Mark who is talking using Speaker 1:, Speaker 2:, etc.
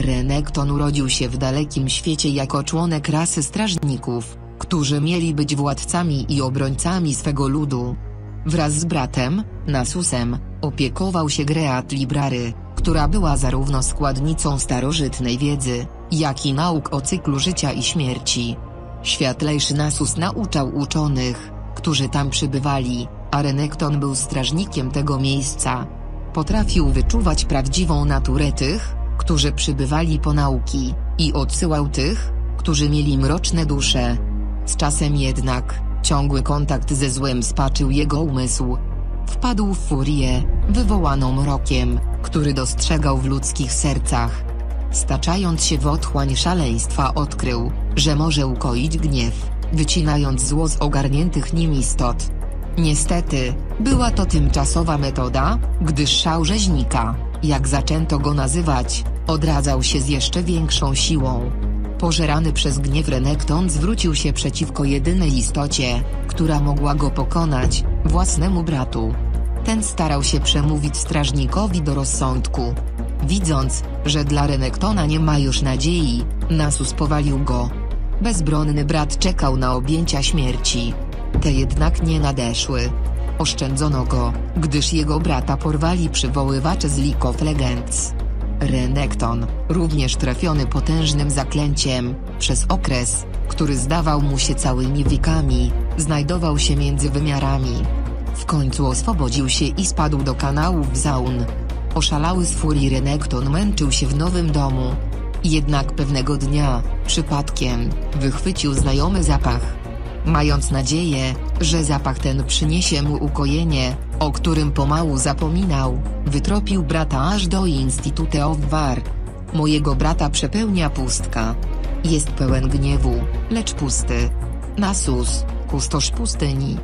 Speaker 1: Renekton urodził się w dalekim świecie jako członek rasy strażników, którzy mieli być władcami i obrońcami swego ludu. Wraz z bratem, Nasusem, opiekował się Great Library, która była zarówno składnicą starożytnej wiedzy, jak i nauk o cyklu życia i śmierci. Światlejszy Nasus nauczał uczonych, którzy tam przybywali, a Renekton był strażnikiem tego miejsca. Potrafił wyczuwać prawdziwą naturę tych, którzy przybywali po nauki, i odsyłał tych, którzy mieli mroczne dusze. Z czasem jednak, ciągły kontakt ze złem spaczył jego umysł. Wpadł w furię, wywołaną mrokiem, który dostrzegał w ludzkich sercach. Staczając się w otchłań szaleństwa odkrył, że może ukoić gniew, wycinając zło z ogarniętych nim istot. Niestety, była to tymczasowa metoda, gdyż szał rzeźnika, jak zaczęto go nazywać, odradzał się z jeszcze większą siłą. Pożerany przez gniew Renekton zwrócił się przeciwko jedynej istocie, która mogła go pokonać, własnemu bratu. Ten starał się przemówić strażnikowi do rozsądku. Widząc, że dla Renektona nie ma już nadziei, Nasus powalił go. Bezbronny brat czekał na objęcia śmierci. Te jednak nie nadeszły. Oszczędzono go, gdyż jego brata porwali przywoływacze z League of Legends. Renekton, również trafiony potężnym zaklęciem, przez okres, który zdawał mu się całymi wiekami, znajdował się między wymiarami. W końcu oswobodził się i spadł do kanałów Zaun. Oszalały z furii Renekton męczył się w nowym domu. Jednak pewnego dnia, przypadkiem, wychwycił znajomy zapach. Mając nadzieję, że zapach ten przyniesie mu ukojenie, o którym pomału zapominał, wytropił brata aż do Institute of War. Mojego brata przepełnia pustka. Jest pełen gniewu, lecz pusty. Nasus, kustosz pustyni,